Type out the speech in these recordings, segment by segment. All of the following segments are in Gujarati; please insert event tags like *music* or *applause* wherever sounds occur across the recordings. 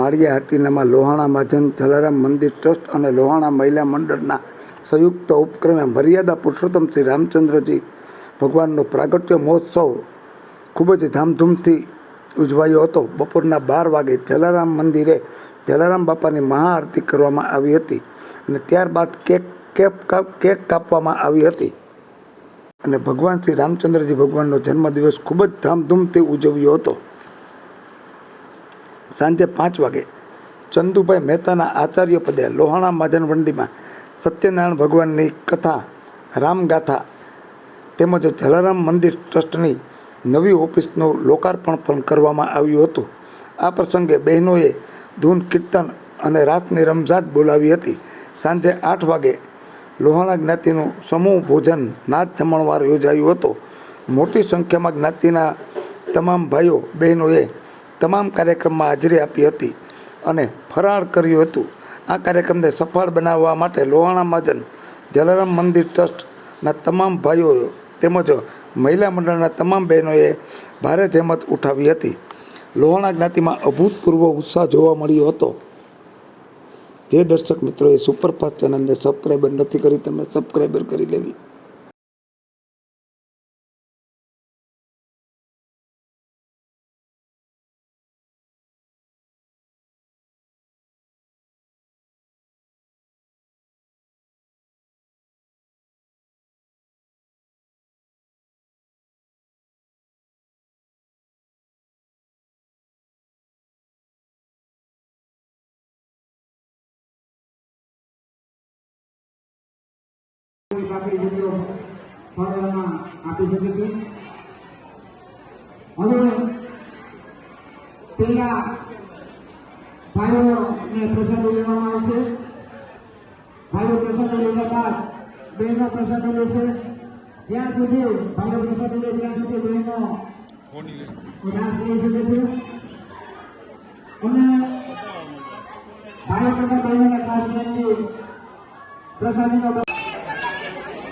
માળિયા હાટીનામાં લોહાણા મહાજન જલારામ મંદિર ટ્રસ્ટ અને લોહાણા મહિલા મંડળના સંયુક્ત ઉપક્રમે મર્યાદા પુરુષોત્તમ શ્રી રામચંદ્રજી ભગવાનનો પ્રાગટ્ય મહોત્સવ ખૂબ જ ધામધૂમથી ઉજવાયો હતો. બપોરના બાર વાગે જલારામ મંદિરે જલારામ બાપાની મહાઆરતી કરવામાં આવી હતી અને ત્યારબાદ કેક, કેપ કેક કાપવામાં આવી હતી. અને ભગવાન શ્રી રામચંદ્રજી ભગવાનનો જન્મદિવસ ખૂબ જ ધામધૂમથી ઉજવ્યો હતો. સાંજે પાંચ વાગે ચંદુભાઈ મહેતાના આચાર્ય પદે લોહાણા મહાજન વંડીમાં સત્યનારાયણ ભગવાનની કથા, રામગાથા તેમજ જલારામ મંદિર ટ્રસ્ટની નવી ઓફિસનું લોકાર્પણ પણ કરવામાં આવ્યું હતું. આ પ્રસંગે બહેનોએ ધૂન, કીર્તન અને રાસની રમઝાટ બોલાવી હતી. સાંજે આઠ વાગે લોહાણા જ્ઞાતિનું સમૂહ ભોજન નાચ જમણવાર યોજાયું હતું. મોટી સંખ્યામાં જ્ઞાતિના તમામ ભાઈઓ બહેનોએ તમામ કાર્યક્રમમાં હાજરી આપી હતી અને ફરાળ કર્યું હતું. આ કાર્યક્રમને સફળ બનાવવા માટે લોહાણા મહાજન, જલારામ મંદિર ટ્રસ્ટના તમામ ભાઈઓ તેમજ મહિલા મંડળના તમામ બહેનોએ ભારે જહેમત ઉઠાવી હતી. લોહાણા જ્ઞાતિમાં અભૂતપૂર્વ ઉત્સાહ જોવા મળ્યો હતો. જે દર્શક મિત્રોએ સુપરફાસ્ટ ચેનલને સબસ્ક્રાઈબર નથી કરી, તમે સબસ્ક્રાઈબર કરી લેવી. લેશે જ્યાં સુધી ભાઈઓ પ્રસાદો લે, ત્યાં સુધી બહેનો અને ભાઈઓ તથા બહેનોને ખાસ વિનંતી પ્રસાદીનો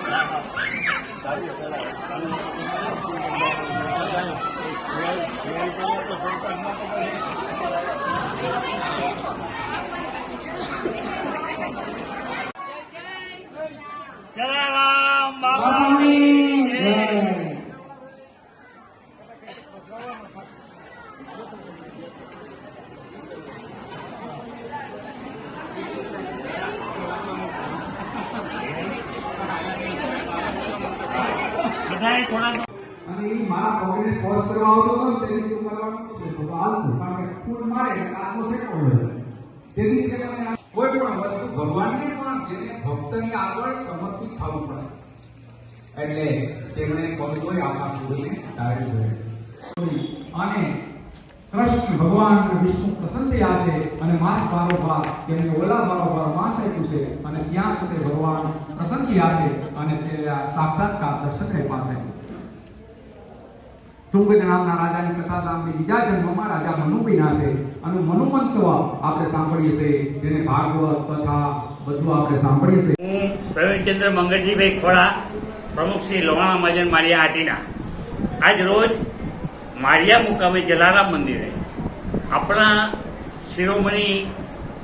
*laughs* ♪ આવતો કરવાનું નહોતું તો હાલતું. કારણ કોઈ પણ વસ્તુ ભગવાનને પણ જેને ભક્તની આગળ સમર્પિત થવું એટલે તેમણે કોઈ ગુરુને ધાર્યું અને કૃષ્ણ ભગવાન વિષ્ણુ પ્રસન્ન થયા છે અને માસ બારોબાર તેમને ઓલા બારોબાર માસ આપ્યું છે અને ત્યાં પોતે ભગવાન પ્રસન્ન થયા છે અને તે સાક્ષાત્કાર દર્શન આપ્યા છે. તુંગજ નામના રાજાની કથા નામની બીજા જન્મમાં રાજા મનુબીના છે. અને મનુમંતવ આપણે સાંભળીએ છીએ, જેને ભાગવત, કથા બધું આપણે સાંભળીએ છીએ. હું પ્રવીણચંદ્ર મંગળજીભાઈ ખોડા, પ્રમુખ શ્રી લોહાણા મહાજન માળિયા આટીના આજ રોજ માળિયા મુકામે જલારામ મંદિરે આપણા શિરોમણી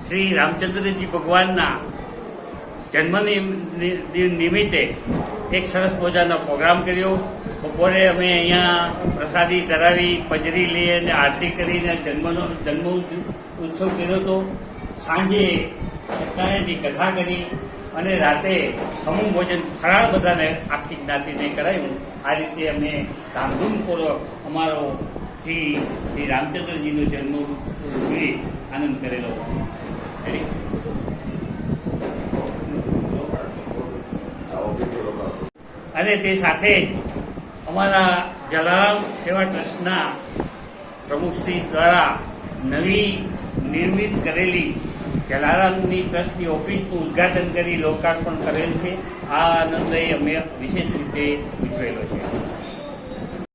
શ્રી રામચંદ્રજી ભગવાનના જન્મ નિમિત્તે એક સરસ મજાનો પ્રોગ્રામ કર્યો. બપોરે અમે અહીંયા પ્રસાદી ધરાવી, પજરી લઈ અને આરતી કરીને જન્મનો, જન્મ ઉત્સવ કર્યો હતો. સાંજે સત્યનારાયણની કથા કરી. અને રાતે સમૂહ ભોજન ફરાળ બધાને આખી જ્ઞાતિને કરાયું આ રીતે અમે ધામધૂમપૂર્વક અમારો શ્રી શ્રી રામચંદ્રજીનો જન્મ ઉજવી આનંદ કરેલો? અને તે સાથે જ અમારા જલારામ સેવા ટ્રસ્ટના પ્રમુખશ્રી દ્વારા નવી નિર્મિત કરેલી જલારામની ટ્રસ્ટની ઓફિસનું ઉદ્ઘાટન કરી લોકાર્પણ કરેલ છે. આ આનંદે અમે વિશેષ રીતે ઉજવેલો છે.